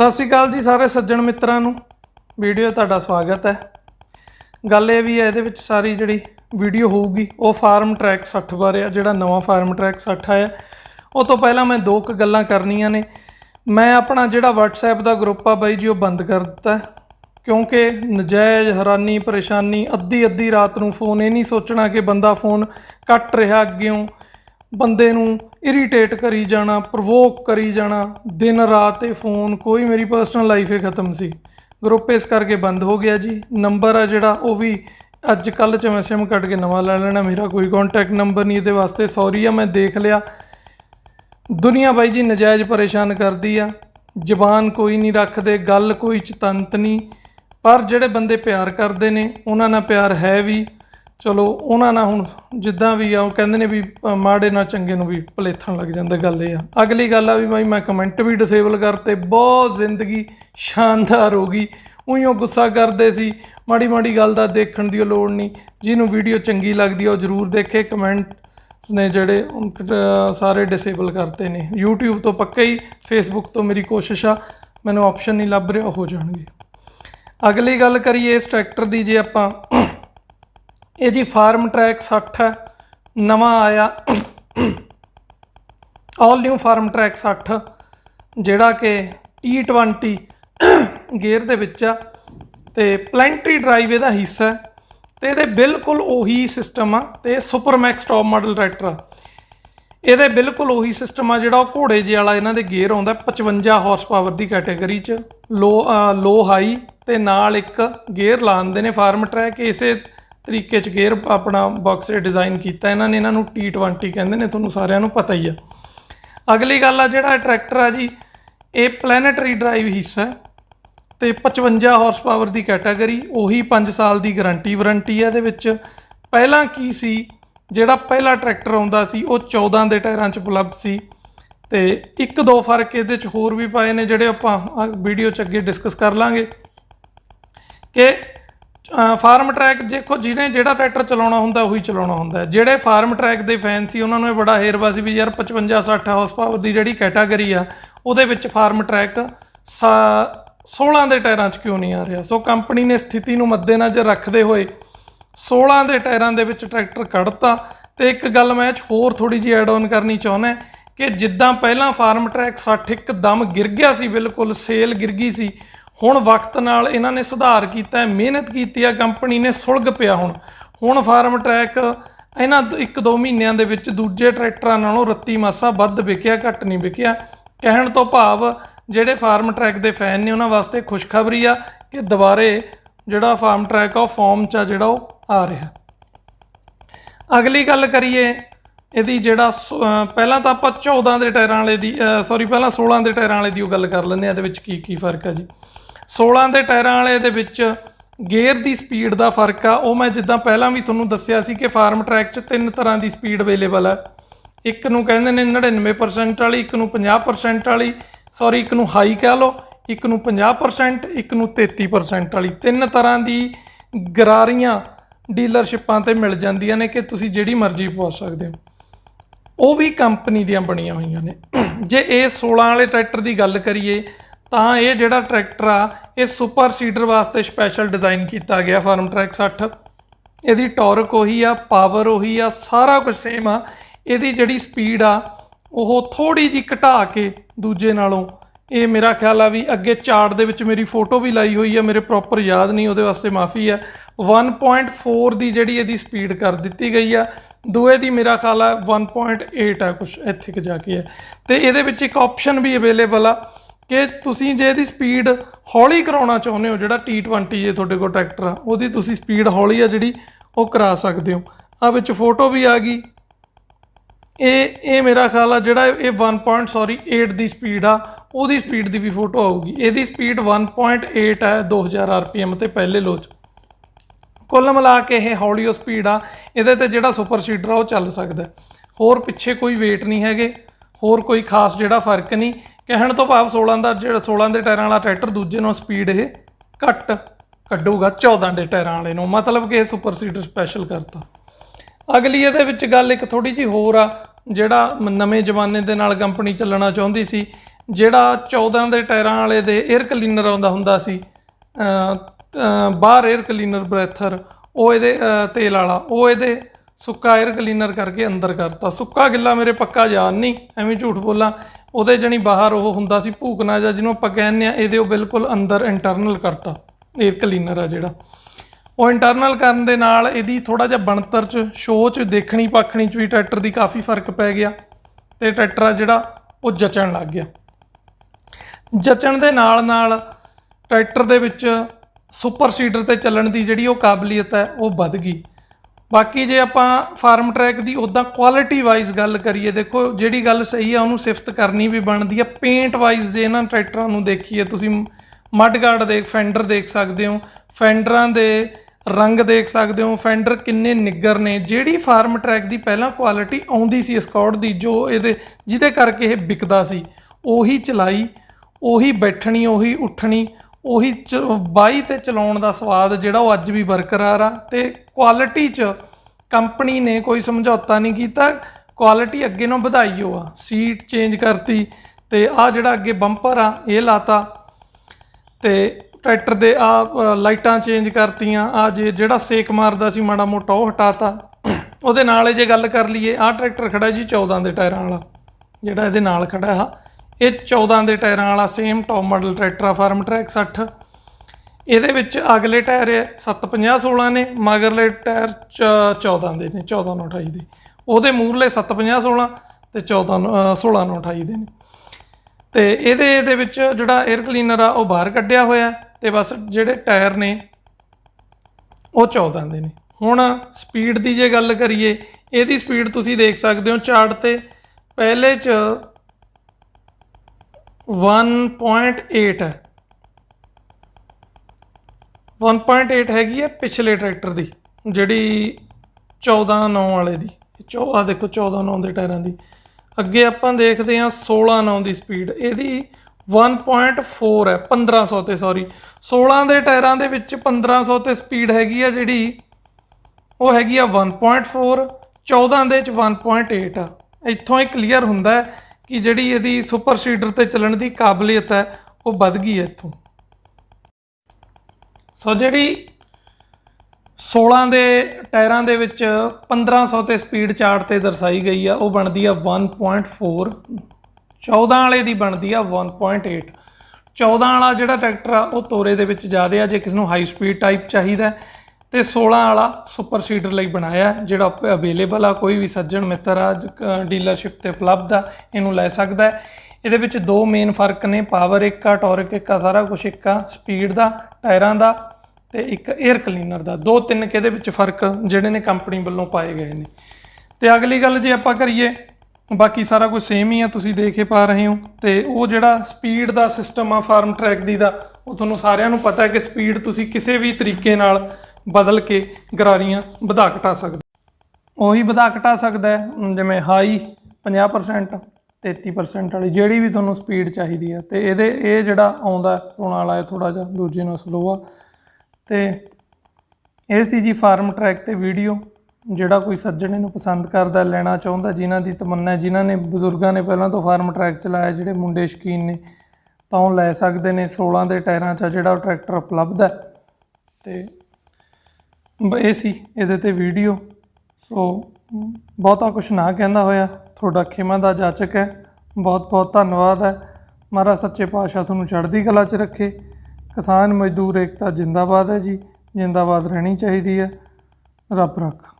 ਸਤਿ ਸ਼੍ਰੀ ਅਕਾਲ ਜੀ ਸਾਰੇ ਸੱਜਣ ਮਿੱਤਰਾਂ ਨੂੰ। ਵੀਡੀਓ ਤੁਹਾਡਾ ਸਵਾਗਤ ਹੈ। ਗੱਲ ਇਹ ਵੀ ਹੈ, ਇਹਦੇ ਵਿੱਚ ਸਾਰੀ ਜਿਹੜੀ ਵੀਡੀਓ ਹੋਊਗੀ, ਉਹ ਫਾਰਮ ਟਰੈਕ 60 ਬਾਰੇ ਆ, ਜਿਹੜਾ ਨਵਾਂ ਫਾਰਮ ਟਰੈਕ 60 ਆਇਆ। ਉਹ ਤੋਂ ਪਹਿਲਾਂ ਮੈਂ ਦੋ ਕੁ ਗੱਲਾਂ ਕਰਨੀਆਂ ਨੇ। ਮੈਂ ਆਪਣਾ ਜਿਹੜਾ WhatsApp ਦਾ ਗਰੁੱਪ ਆ ਬਾਈ ਜੀ, ਉਹ ਬੰਦ ਕਰ ਦਿੱਤਾ ਕਿਉਂਕਿ ਨਜਾਇਜ਼ ਹੈਰਾਨੀ, ਪਰੇਸ਼ਾਨੀ, ਅੱਧੀ ਅੱਧੀ ਰਾਤ ਨੂੰ ਫੋਨ ਇਹ ਨਹੀਂ ਸੋਚਣਾ ਕਿ ਬੰਦਾ ਫੋਨ ਕੱਟ ਰਿਹਾ ਅੱਗਿਓਂ ਬੰਦੇ ਨੂੰ ਇਰੀਟੇਟ ਕਰੀ ਜਾਣਾ ਪ੍ਰਵੋਕ ਕਰੀ ਜਾਣਾ। ਦਿਨ ਰਾਤ ਇਹ ਫੋਨ ਕੋਈ ਮੇਰੀ ਪਰਸਨਲ ਲਾਈਫ ਹੀ ਖਤਮ ਸੀ। ਗਰੁੱਪ ਇਸ ਕਰਕੇ ਬੰਦ ਹੋ ਗਿਆ ਜੀ। ਨੰਬਰ ਆ ਜਿਹੜਾ, ਉਹ ਵੀ ਅੱਜ ਕੱਲ੍ਹ ਚ ਮੈਂ ਸਿਮ ਕੱਢ ਕੇ ਨਵਾਂ ਲੈ ਲੈਣਾ। ਮੇਰਾ ਕੋਈ ਕੰਟੈਕਟ ਨੰਬਰ ਨਹੀਂ ਇਹਦੇ ਵਾਸਤੇ। ਸੌਰੀ ਆ, ਮੈਂ ਦੇਖ ਲਿਆ। ਦੁਨੀਆ ਬਾਈ ਜੀ ਨਜਾਇਜ਼ ਪਰੇਸ਼ਾਨ ਕਰਦੀ ਆ। ਜ਼ਬਾਨ ਕੋਈ ਨਹੀਂ ਰੱਖਦੇ, ਗੱਲ ਕੋਈ ਚਤੰਤ ਨਹੀਂ। ਪਰ ਜਿਹੜੇ ਬੰਦੇ ਪਿਆਰ ਕਰਦੇ ਨੇ, ਉਹਨਾਂ ਨਾਲ ਪਿਆਰ ਹੈ ਵੀ। ਚਲੋ, ਉਹਨਾਂ ਨਾਲ ਹੁਣ ਜਿੱਦਾਂ ਵੀ ਆ, ਉਹ ਕਹਿੰਦੇ ਨੇ ਵੀ ਮਾੜੇ ਨਾਲ ਚੰਗੇ ਨੂੰ ਵੀ ਭਲੇਥਣ ਲੱਗ ਜਾਂਦਾ ਗੱਲ ਇਹ ਆ। ਅਗਲੀ ਗੱਲ ਆ ਵੀ ਬਾਈ, ਮੈਂ ਕਮੈਂਟ ਵੀ ਡਿਸੇਬਲ ਕਰਤੇ, ਬਹੁਤ ਜ਼ਿੰਦਗੀ ਸ਼ਾਨਦਾਰ ਹੋ ਗਈ। ਉਈਓ ਗੁੱਸਾ ਕਰਦੇ ਸੀ, ਮਾੜੀ ਮਾੜੀ ਗੱਲ ਦਾ ਦੇਖਣ ਦੀ ਲੋੜ ਨਹੀਂ। ਜਿਹਨੂੰ ਵੀਡੀਓ ਚੰਗੀ ਲੱਗਦੀ ਆ, ਉਹ ਜ਼ਰੂਰ ਦੇਖੇ। ਕਮੈਂਟ ਨੇ ਜਿਹੜੇ ਸਾਰੇ ਡਿਸੇਬਲ ਕਰਤੇ ਨੇ। YouTube ਤੋਂ ਪੱਕਾ ਹੀ, Facebook ਤੋਂ ਮੇਰੀ ਕੋਸ਼ਿਸ਼ ਆ, ਮੈਨੂੰ ਆਪਸ਼ਨ ਨਹੀਂ ਲੱਭ ਰਿਹਾ, ਉਹ ਹੋ ਜਾਣਗੇ। ਅਗਲੀ ਗੱਲ ਕਰੀਏ, ਇਸ ਟਰੈਕਟਰ ਦੀ ਜੇ ਆਪਾਂ ਇਹ ਜੀ ਫਾਰਮ ਟਰੈਕ 60 ਹੈ, ਨਵਾਂ ਆਇਆ। ਆਲ ਨਿਊ ਫਾਰਮ ਟਰੈਕ 60 ਜਿਹੜਾ ਕਿ T20 ਗੇਅਰ ਦੇ ਵਿੱਚ ਆ ਤੇ ਪਲੈਂਟਰੀ ਡਰਾਈਵ ਇਹਦਾ ਹਿੱਸਾ ਹੈ ਤੇ ਇਹਦੇ ਬਿਲਕੁਲ ਉਹੀ ਸਿਸਟਮ ਆ ਤੇ super max top model tractor ਆ। ਇਹਦੇ ਬਿਲਕੁਲ ਉਹੀ ਸਿਸਟਮ ਆ ਜਿਹੜਾ ਉਹ ਘੋੜੇ ਜਿਹੇ ਵਾਲਾ ਇਹਨਾਂ ਦੇ ਗੇਅਰ ਆਉਂਦਾ 55 ਹਾਰਸ ਪਾਵਰ ਦੀ ਕੈਟਾਗਰੀ ਚ। ਲੋ ਲੋ ਹਾਈ ਤੇ ਨਾਲ ਇੱਕ ਗੇਅਰ ਲਾਉਂਦੇ ਨੇ ਫਾਰਮ ਟਰੈਕ, ਇਸੇ ਤਰੀਕੇ ਚ ਗੇਅਰ ਆਪਣਾ ਬਾਕਸ ਡਿਜ਼ਾਈਨ ਕੀਤਾ, ਇਹਨਾਂ ਨੇ ਇਹਨਾਂ ਨੂੰ T20 ਕਹਿੰਦੇ ਨੇ, ਤੁਹਾਨੂੰ ਸਾਰਿਆਂ ਨੂੰ ਪਤਾ ਹੀ ਆ। ਅਗਲੀ ਗੱਲ ਆ, ਜਿਹੜਾ ਟਰੈਕਟਰ ਆ ਜੀ, ਇਹ ਪਲੈਨਟਰੀ ਡਰਾਈਵ ਹਿੱਸਾ ਹੈ ਤੇ 55 ਹਾਰਸ ਪਾਵਰ ਦੀ ਕੈਟਾਗਰੀ ਉਹੀ 5 ਸਾਲ ਦੀ ਗਾਰੰਟੀ ਵਾਰੰਟੀ ਹੈ ਇਹਦੇ ਵਿੱਚ। ਪਹਿਲਾਂ ਕੀ ਸੀ, ਜਿਹੜਾ ਪਹਿਲਾ ਟਰੈਕਟਰ ਆਉਂਦਾ ਸੀ, ਉਹ 14 ਦੇ ਟਾਇਰਾਂ 'ਚ ਉਪਲਬਧ ਸੀ ਤੇ ਇੱਕ ਦੋ ਫ਼ਰਕ ਇਹਦੇ 'ਚ ਹੋਰ ਵੀ ਪਾਏ ਨੇ, ਜਿਹੜੇ ਆਪਾਂ ਵੀਡੀਓ 'ਚ ਅੱਗੇ ਡਿਸਕਸ ਕਰ ਲਾਂਗੇ ਕਿ ਫਾਰਮ ਟਰੈਕ ਦੇਖੋ, ਜਿਹਨੇ ਜਿਹੜਾ ਟਰੈਕਟਰ ਚਲਾਉਣਾ ਹੁੰਦਾ, ਉਹੀ ਚਲਾਉਣਾ ਹੁੰਦਾ ਜਿਹੜੇ ਫਾਰਮ ਟਰੈਕ ਦੇ ਫੈਨ ਸੀ, ਉਹਨਾਂ ਨੂੰ ਇਹ ਬੜਾ ਹੇਰਵਾ ਸੀ ਵੀ ਯਾਰ 55 60 ਹਾਰਸ ਪਾਵਰ ਦੀ ਜਿਹੜੀ ਕੈਟਾਗਰੀ ਆ, ਉਹਦੇ ਵਿੱਚ ਫਾਰਮ ਟਰੈਕ 16 ਦੇ ਟਾਇਰਾਂ 'ਚ ਕਿਉਂ ਨਹੀਂ ਆ ਰਿਹਾ? ਸੋ ਕੰਪਨੀ ਨੇ ਸਥਿਤੀ ਨੂੰ ਮੱਦੇਨਜ਼ਰ ਰੱਖਦੇ ਹੋਏ 16 ਦੇ ਟਾਇਰਾਂ ਦੇ ਵਿੱਚ ਟਰੈਕਟਰ ਕੱਢਤਾ। ਤੇ ਇੱਕ ਗੱਲ ਮੈਂ 'ਚ ਹੋਰ ਥੋੜੀ ਜਿਹੀ ਐਡ ਆਨ ਕਰਨੀ ਚਾਹੁੰਦਾ ਕਿ ਜਿੱਦਾਂ ਪਹਿਲਾਂ ਫਾਰਮ ਟਰੈਕ 60 ਇੱਕਦਮ ਗਿਰ ਗਿਆ ਸੀ, ਬਿਲਕੁਲ ਸੇਲ ਗਿਰ ਗਈ ਸੀ ਹੁਣ ਵਕਤ ਨਾਲ ਇਹਨਾਂ ਨੇ ਸੁਧਾਰ ਕੀਤਾ ਮਿਹਨਤ ਕੀਤੀ ਆ ਕੰਪਨੀ ਨੇ ਸੁਲਗ ਪਿਆ ਹੁਣ। ਹੁਣ ਫਾਰਮ ਟਰੈਕ ਇਹਨਾਂ ਦ- ਇੱਕ ਦੋ ਮਹੀਨਿਆਂ ਦੇ ਵਿੱਚ ਦੂਜੇ ਟਰੈਕਟਰਾਂ ਨਾਲੋਂ ਰੱਤੀ ਮਾਸਾ ਵੱਧ ਵਿਕਿਆ, ਘੱਟ ਨਹੀਂ ਵਿਕਿਆ। ਕਹਿਣ ਤੋਂ ਭਾਵ ਜਿਹੜੇ ਫਾਰਮ ਟਰੈਕ ਦੇ ਫੈਨ ਨੇ ਉਹਨਾਂ ਵਾਸਤੇ ਖੁਸ਼ਖਬਰੀ ਆ ਕਿ ਦੁਬਾਰੇ ਜਿਹੜਾ ਫਾਰਮ ਟਰੈਕ ਆ ਉਹ ਫਾਰਮ 'ਚ ਆ ਜਿਹੜਾ ਉਹ ਆ ਰਿਹਾ। ਅਗਲੀ ਗੱਲ ਕਰੀਏ ਇਹਦੀ ਜਿਹੜਾ ਸ- ਪਹਿਲਾਂ ਤਾਂ ਆਪਾਂ 14 ਦੇ ਟਾਇਰਾਂ ਵਾਲੇ ਦੀ ਸੌਰੀ ਪਹਿਲਾਂ 16 ਦੇ ਟਾਇਰਾਂ ਵਾਲੇ ਦੀ ਉਹ ਗੱਲ ਕਰ ਲੈਂਦੇ ਆ ਇਹਦੇ ਵਿੱਚ ਕੀ ਕੀ ਫ਼ਰਕ ਆ ਜੀ। 16 ਦੇ ਟਾਇਰਾਂ ਵਾਲੇ ਦੇ ਵਿੱਚ ਗੇਅਰ ਦੀ ਸਪੀਡ ਦਾ ਫ਼ਰਕ ਆ। ਉਹ ਮੈਂ ਜਿੱਦਾਂ ਪਹਿਲਾਂ ਵੀ ਤੁਹਾਨੂੰ ਦੱਸਿਆ ਸੀ ਕਿ ਫਾਰਮ ਟਰੈਕ 'ਚ ਤਿੰਨ ਤਰ੍ਹਾਂ ਦੀ ਸਪੀਡ ਅਵੇਲੇਬਲ ਹੈ ਇੱਕ ਨੂੰ ਕਹਿੰਦੇ ਨੇ 99% ਵਾਲੀ, ਇੱਕ ਨੂੰ 50% ਵਾਲੀ ਸੌਰੀ ਇੱਕ ਨੂੰ ਹਾਈ ਕਹਿ ਲਓ, ਇੱਕ ਨੂੰ 50% ਇੱਕ ਨੂੰ 33% ਵਾਲੀ। ਤਿੰਨ ਤਰ੍ਹਾਂ ਦੀ ਗਰਾਰੀਆਂ ਡੀਲਰਸ਼ਿਪਾਂ ਤੇ ਮਿਲ ਜਾਂਦੀਆਂ ਨੇ ਕਿ ਤੁਸੀਂ ਜਿਹੜੀ ਮਰਜ਼ੀ ਪਵਾ ਸਕਦੇ ਹੋ। ਉਹ ਵੀ ਕੰਪਨੀ ਦੀਆਂ ਬਣੀਆਂ ਹੋਈਆਂ ਨੇ। ਜੇ ਇਹ 16 ਵਾਲੇ ਟਰੈਕਟਰ ਦੀ ਗੱਲ ਕਰੀਏ ਤਾਂ ਇਹ ਜਿਹੜਾ ਟਰੈਕਟਰ ਆ, ਇਹ ਸੁਪਰ ਸੀਡਰ ਵਾਸਤੇ ਸਪੈਸ਼ਲ ਡਿਜ਼ਾਈਨ ਕੀਤਾ ਗਿਆ ਫਾਰਮ ਟਰੈਕ 60 ਇਹਦੀ ਟਾਰਕ ਉਹੀ ਆ ਪਾਵਰ ਉਹੀ ਆ, ਸਾਰਾ ਕੁਝ ਸੇਮ ਆ। ਇਹਦੀ ਜਿਹੜੀ ਸਪੀਡ ਆ, ਉਹ ਥੋੜੀ ਜਿਹੀ ਘਟਾ ਕੇ ਦੂਜੇ ਨਾਲੋਂ। ਇਹ ਮੇਰਾ ਖਿਆਲ ਆ ਵੀ ਅੱਗੇ ਚਾਰਟ ਦੇ ਵਿੱਚ ਮੇਰੀ ਫੋਟੋ ਵੀ ਲਾਈ ਹੋਈ ਆ, ਮੇਰੇ ਪ੍ਰੋਪਰ ਯਾਦ ਨਹੀਂ, ਉਹਦੇ ਵਾਸਤੇ ਮਾਫੀ ਆ। 1.4 ਦੀ ਜਿਹੜੀ ਇਹਦੀ ਸਪੀਡ ਕਰ ਦਿੱਤੀ ਗਈ ਆ, ਦੂਏ ਦੀ ਮੇਰਾ ਖਿਆਲ ਆ 1.8 ਆ ਕੁਝ ਇੱਥੇ ਕਿ ਜਾ ਕੇ। ਹੈ ਤੇ ਇਹਦੇ ਵਿੱਚ ਇੱਕ ਆਪਸ਼ਨ ਵੀ ਅਵੇਲੇਬਲ ਆ। ਕਿ ਤੁਸੀਂ ਜੇ ਇਹਦੀ ਸਪੀਡ ਹੌਲੀ ਕਰਾਉਣਾ ਚਾਹੁੰਦੇ ਹੋ, ਜਿਹੜਾ T20 ਜੇ ਤੁਹਾਡੇ ਕੋਲ ਟਰੈਕਟਰ ਆ, ਉਹਦੀ ਤੁਸੀਂ ਸਪੀਡ ਹੌਲੀ ਆ ਜਿਹੜੀ, ਉਹ ਕਰਾ ਸਕਦੇ ਹੋ। ਆ ਵਿੱਚ ਫੋਟੋ ਵੀ ਆ ਗਈ। ਇਹ ਇਹ ਮੇਰਾ ਖਿਆਲ ਆ ਜਿਹੜਾ ਇਹ 1. point ਸੌਰੀ 8 ਦੀ ਸਪੀਡ ਆ, ਉਹਦੀ ਸਪੀਡ ਦੀ ਵੀ ਫੋਟੋ ਆਊਗੀ। ਇਹਦੀ ਸਪੀਡ 1.8 ਹੈ 2000 rpm ਤੇ ਪਹਿਲੇ ਲੋਚ ਕੁੱਲ ਮਿਲਾ ਕੇ ਇਹ ਹੌਲੀ ਸਪੀਡ ਆ, ਇਹਦੇ ਤੇ ਜਿਹੜਾ ਸੁਪਰ ਸੀਡਰ ਆ, ਉਹ ਚੱਲ ਸਕਦਾ। ਹੋਰ ਪਿੱਛੇ ਕੋਈ weight ਨਹੀਂ ਹੈਗੇ, ਹੋਰ ਕੋਈ ਖਾਸ ਜਿਹੜਾ ਫ਼ਰਕ ਨਹੀਂ। ਕਹਿਣ ਤੋਂ ਭਾਵ 16 ਦਾ ਜਿਹੜਾ 16 ਦੇ ਟਾਇਰਾਂ ਵਾਲਾ ਟਰੈਕਟਰ ਦੂਜੇ ਨਾਲੋਂ ਸਪੀਡ ਇਹ ਘੱਟ ਕੱਢੂਗਾ 14 ਦੇ ਟਾਇਰਾਂ ਵਾਲੇ ਨੂੰ। ਮਤਲਬ ਕਿ ਇਹ ਸੁਪਰ ਸੀਡਰ ਸਪੈਸ਼ਲ ਕਰਤਾ। ਅਗਲੀ ਇਹਦੇ ਵਿੱਚ ਗੱਲ ਇੱਕ ਥੋੜੀ ਜੀ ਹੋਰ ਆ, ਜਿਹੜਾ ਨਵੇਂ ਜ਼ਮਾਨੇ ਦੇ ਨਾਲ ਕੰਪਨੀ ਚੱਲਣਾ ਚਾਹੁੰਦੀ ਸੀ, ਜਿਹੜਾ 14 ਦੇ ਟਾਇਰਾਂ ਵਾਲੇ ਦੇ 에ਅਰ ਕਲੀਨਰ ਆਉਂਦਾ ਹੁੰਦਾ ਸੀ ਬਾਹਰ 에ਅਰ ਕਲੀਨਰ ਬ੍ਰੈਥਰ ਉਹ ਇਹਦੇ ਤੇਲ ਵਾਲਾ, ਉਹ ਇਹਦੇ ਸੁੱਕਾ 에ਅਰ ਕਲੀਨਰ ਕਰਕੇ ਅੰਦਰ ਕਰਤਾ। ਸੁੱਕਾ ਗਿੱਲਾ ਮੇਰੇ ਪੱਕਾ ਯਾਦ ਨਹੀਂ, ਐਵੇਂ ਝੂਠ ਬੋਲਾਂ। ਉਹਦੇ ਜਣੀ ਬਾਹਰ ਉਹ ਹੁੰਦਾ ਸੀ ਭੂਕਣਾ ਜਾਂ ਜਿਹਨੂੰ ਆਪਾਂ ਕਹਿੰਦੇ ਆ ਇਹਦੇ ਉਹ ਬਿਲਕੁਲ ਅੰਦਰ ਇੰਟਰਨਲ ਕਰਤਾ। 에ਅਰ ਕਲੀਨਰ ਆ ਜਿਹੜਾ। ਉਹ ਇੰਟਰਨਲ ਕਰਨ ਦੇ ਨਾਲ ਇਹਦੀ ਥੋੜਾ ਜਿਹਾ ਬਣਤਰ ਚ ਸ਼ੋਅ ਚ, ਦੇਖਣੀ ਪਾਖਣੀ ਚ ਵੀ ਟਰੈਕਟਰ ਦੀ ਕਾਫੀ ਫ਼ਰਕ ਪੈ ਗਿਆ। ਤੇ ਟਰੈਕਟਰ ਆ ਜਿਹੜਾ, ਉਹ ਜਚਣ ਲੱਗ ਗਿਆ। ਜਚਣ ਦੇ ਨਾਲ ਨਾਲ ਟਰੈਕਟਰ ਦੇ ਵਿੱਚ ਸੁਪਰ ਸੀਡਰ ਤੇ ਚੱਲਣ ਦੀ ਜਿਹੜੀ ਉਹ ਕਾਬਲੀਅਤ ਹੈ, ਉਹ ਵੱਧ ਗਈ। ਬਾਕੀ ਜੇ ਆਪਾਂ ਫਾਰਮ ਟਰੈਕ ਦੀ ਉਦਾਂ ਕੁਆਲਿਟੀ ਵਾਈਜ਼ ਗੱਲ ਕਰੀਏ, ਦੇਖੋ ਜਿਹੜੀ ਗੱਲ ਸਹੀ ਆ, ਉਹਨੂੰ ਸਿਫਤ ਕਰਨੀ ਵੀ ਬਣਦੀ ਆ। ਪੇਂਟ ਵਾਈਜ਼ ਜੇ ਇਹਨਾਂ ਟਰੈਕਟਰਾਂ ਨੂੰ ਦੇਖੀਏ, ਤੁਸੀਂ ਮੱਡ ਦੇ ਫੈਂਡਰ ਦੇਖ ਸਕਦੇ ਹੋ ਫੈਂਡਰਾਂ ਦੇ ਰੰਗ ਦੇਖ ਸਕਦੇ ਹੋ ਫੈਂਡਰ ਕਿੰਨੇ ਨਿੱਗਰ ਨੇ। ਜਿਹੜੀ ਫਾਰਮ ਟਰੈਕ ਦੀ ਪਹਿਲਾਂ ਕੁਆਲਿਟੀ ਆਉਂਦੀ ਸੀ ਸਕਾਟ ਦੀ, ਜੋ ਇਹਦੇ, ਜਿਹਦੇ ਕਰਕੇ ਇਹ ਵਿਕਦਾ ਸੀ, ਉਹੀ ਚਲਾਈ, ਉਹੀ ਬੈਠਣੀ, ਉਹੀ ਉੱਠਣੀ ਉਹੀ ਚ- ਬਾਈ ਤੇ ਚਲਾਉਣ ਦਾ ਸਵਾਦ ਜਿਹੜਾ ਉਹ ਅੱਜ ਵੀ ਬਰਕਰਾਰ ਆ ਤੇ ਕੁਆਲਿਟੀ 'ਚ ਕੰਪਨੀ ਨੇ ਕੋਈ ਸਮਝੌਤਾ ਨਹੀਂ ਕੀਤਾ। ਕੁਆਲਿਟੀ ਅੱਗੇ ਨੂੰ ਵਧਾਈ ਓ ਆ। ਸੀਟ ਚੇਂਜ ਕਰਤੀ ਤੇ ਆ ਜਿਹੜਾ ਅੱਗੇ ਬੰਪਰ ਆ, ਇਹ ਲਾਤਾ। ਤੇ ਟਰੈਕਟਰ ਦੇ ਆ ਲਾਈਟਾਂ ਚੇਂਜ ਕਰਤੀਆਂ। ਆ ਜੇ ਜਿਹੜਾ ਸੇਕ ਮਾਰਦਾ ਸੀ, ਮਾੜਾ ਮੋਟਾ ਉਹ ਹਟਾਤਾ। ਉਹਦੇ ਨਾਲ ਜੇ ਗੱਲ ਕਰ ਲਈਏ ਆ ਟਰੈਕਟਰ ਖੜਾ ਜੀ 14 ਦੇ ਟਾਇਰਾਂ ਵਾਲਾ। ਜਿਹੜਾ ਇਹਦੇ ਨਾਲ ਖੜਾ ਆ। ਇਹ 14 ਦੇ ਟਾਇਰਾਂ ਵਾਲਾ same top model tractor Farmtrac 60 ਇਹਦੇ ਵਿੱਚ ਅਗਲੇ ਟਾਇਰ 750 16 ਨੇ ਮਗਰਲੇ ਟਾਇਰ ਚ- 14 ਦੇ ਨੇ 14 ਨੂੰ 28 ਦੇ। ਉਹਦੇ ਮੂਰਲੇ 750 16 ਤੇ 14 ਨੂੰ ਅ, 16 ਨੂੰ 28 ਦੇ ਨੇ। ਤੇ ਇਹਦੇ ਇਹਦੇ ਵਿੱਚ ਜਿਹੜਾ 에ਅਰ ਕਲੀਨਰ ਆ ਉਹ ਬਾਹਰ ਕੱਢਿਆ ਹੋਇਆ ਹੈ ਤੇ ਬਸ ਜਿਹੜੇ ਟਾਇਰ ਨੇ ਉਹ 14 ਦੇ ਨੇ। ਹੁਣ ਸਪੀਡ ਦੀ ਜੇ ਗੱਲ ਕਰੀਏ ਇਹਦੀ ਸਪੀਡ ਤੁਸੀਂ ਦੇਖ ਸਕਦੇ ਹੋ ਚਾਰਟ ਤੇ ਪਹਿਲੇ ਚ 1.8 ਹੈ। 1.8 ਹੈਗੀ ਹੈ ਪਿਛਲੇ ਟਰੈਕਟਰ ਦੀ, ਜਿਹੜੀ 14 9 ਵਾਲੇ ਦੀ। ਚੌ ਦੇਖੋ 14 9 ਦੇ ਟਾਇਰਾਂ ਦੀ। ਅੱਗੇ ਆਪਾਂ ਦੇਖਦੇ ਹਾਂ 16 9 ਦੀ ਸਪੀਡ ਇਹਦੀ 1.4 ਹੈ 1500 ਤੇ ਸੌਰੀ 16 ਦੇ ਟਾਇਰਾਂ ਦੇ ਵਿੱਚ 1500 ਤੇ ਸਪੀਡ ਹੈਗੀ ਆ ਜਿਹੜੀ, ਉਹ ਹੈਗੀ ਆ 1.4 14 ਦੇ ਚ 1.8 ਆ। ਇੱਥੋਂ ਇਹ ਕਲੀਅਰ ਹੁੰਦਾ ਹੈ। ਕਿ ਜਿਹੜੀ ਇਹਦੀ ਸੁਪਰ ਸੀਡਰ ਤੇ ਚੱਲਣ ਦੀ ਕਾਬਲੀਅਤ ਹੈ, ਉਹ ਵੱਧ ਗਈ ਹੈ ਇੱਥੋਂ। ਸੋ ਜਿਹੜੀ 16 ਦੇ ਟਾਇਰਾਂ ਦੇ ਵਿੱਚ 1500 ਤੇ ਸਪੀਡ ਚਾਰਟ ਤੇ ਦਰਸਾਈ ਗਈ ਆ, ਉਹ ਬਣਦੀ ਆ 1.4 14 ਵਾਲੇ ਦੀ ਬਣਦੀ ਆ 1.8 14 ਵਾਲਾ ਜਿਹੜਾ ਟਰੈਕਟਰ ਆ, ਉਹ ਤੋਰੇ ਦੇ ਵਿੱਚ ਜਾ ਰਿਹਾ, ਜੇ ਕਿਸ ਨੂੰ ਹਾਈ ਸਪੀਡ ਟਾਈਪ ਚਾਹੀਦਾ ਤੇ 16 ਵਾਲਾ ਸੁਪਰ ਸੀਡਰ ਲਈ ਬਣਾਇਆ ਹੈ, ਜਿਹੜਾ ਅਵੇਲੇਬਲ ਆ ਕੋਈ ਵੀ ਸੱਜਣ ਮਿੱਤਰ ਆ ਡੀਲਰਸ਼ਿਪ ਤੇ ਉਪਲਬਧ ਆ ਇਹਨੂੰ ਲੈ ਸਕਦਾ ਹੈ। ਇਹਦੇ ਵਿੱਚ ਦੋ ਮੇਨ ਫ਼ਰਕ ਨੇ ਪਾਵਰ ਇੱਕ ਆ ਟਾਰਕ ਇੱਕ ਆ ਸਾਰਾ ਕੁਝ ਇੱਕ ਆ ਸਪੀਡ ਦਾ ਟਾਇਰਾਂ ਦਾ ਤੇ ਇੱਕ 에ਅਰ ਕਲੀਨਰ ਦਾ। ਦੋ ਤਿੰਨ ਕਿ ਇਹਦੇ ਵਿੱਚ ਫ਼ਰਕ ਜਿਹੜੇ ਨੇ ਕੰਪਨੀ ਵੱਲੋਂ ਪਾਏ ਗਏ ਨੇ। ਤੇ ਅਗਲੀ ਗੱਲ ਜੇ ਆਪਾਂ ਕਰੀਏ ਬਾਕੀ ਸਾਰਾ ਕੁਝ ਸੇਮ ਹੀ ਆ ਤੁਸੀਂ ਦੇਖੇ ਪਾ ਰਹੇ ਹੋ। ਤੇ ਉਹ ਜਿਹੜਾ ਸਪੀਡ ਦਾ ਸਿਸਟਮ ਆ ਫਾਰਮ ਟਰੈਕ ਦੀ ਦਾ ਉਹ ਤੁਹਾਨੂੰ ਸਾਰਿਆਂ ਨੂੰ ਪਤਾ ਹੈ ਕਿ ਸਪੀਡ ਤੁਸੀਂ ਕਿਸੇ ਵੀ ਤਰੀਕੇ ਨਾਲ ਬਦਲ ਕੇ ਗਰਾਰੀਆਂ ਵਧਾ ਘਟਾ ਸਕਦੇ। ਉਹੀ ਵਧਾ ਘਟਾ ਸਕਦਾ ਜਿਵੇਂ ਹਾਈ 50% 33% ਵਾਲੀ ਜਿਹੜੀ ਵੀ ਤੁਹਾਨੂੰ ਸਪੀਡ ਚਾਹੀਦੀ ਹੈ ਤੇ ਇਹਦੇ, ਇਹ ਜਿਹੜਾ ਆਉਂਦਾ ਸੋਨਾ ਵਾਲਾ ਹੈ ਥੋੜਾ ਜਿਹਾ ਦੂਜੇ ਨਾਲ ਸਲੋ ਆ। ਤੇ ਇਹ ਸੀ ਜੀ ਫਾਰਮ ਟਰੈਕ ਤੇ ਵੀਡੀਓ ਜਿਹੜਾ ਕੋਈ ਸੱਜਣ ਇਹਨੂੰ ਪਸੰਦ ਕਰਦਾ, ਲੈਣਾ ਚਾਹੁੰਦਾ, ਜਿਨ੍ਹਾਂ ਦੀ ਤਮੰਨਾ ਜਿਨ੍ਹਾਂ ਨੇ ਬਜ਼ੁਰਗਾਂ ਨੇ ਪਹਿਲਾਂ ਤੋਂ ਫਾਰਮ ਟਰੈਕ ਚਲਾਇਆ, ਜਿਹੜੇ ਮੁੰਡੇ ਸ਼ਕੀਨ ਨੇ, ਤਾਂ ਉਹ ਲੈ ਸਕਦੇ ਨੇ। 16 ਦੇ ਟਾਇਰਾਂ 'ਚ ਆ ਜਿਹੜਾ ਉਹ ਟਰੈਕਟਰ ਉਪਲਬਧ ਹੈ। ਤੇ ਇਹ ਸੀ, ਇਹਦੇ ਤੇ ਵੀਡੀਓ ਸੋ ਬਹੁਤਾ ਕੁਝ ਨਾ ਕਹਿੰਦਾ ਹੋਇਆ। ਤੁਹਾਡਾ ਖਿਮਾ ਦਾ ਜਾਚਕ ਹੈ। ਬਹੁਤ ਬਹੁਤ ਧੰਨਵਾਦ ਹੈ। ਮਹਾਰਾਜ ਸੱਚੇ ਪਾਤਸ਼ਾਹ ਤੁਹਾਨੂੰ ਚੜ੍ਹਦੀ ਕਲਾ 'ਚ ਰੱਖੇ। ਕਿਸਾਨ ਮਜ਼ਦੂਰ ਏਕਤਾ ਜਿੰਦਾਬਾਦ ਹੈ ਜੀ। ਜਿੰਦਾਬਾਦ ਰਹਿਣੀ ਚਾਹੀਦੀ ਹੈ। ਰੱਬ ਰੱਖਾ।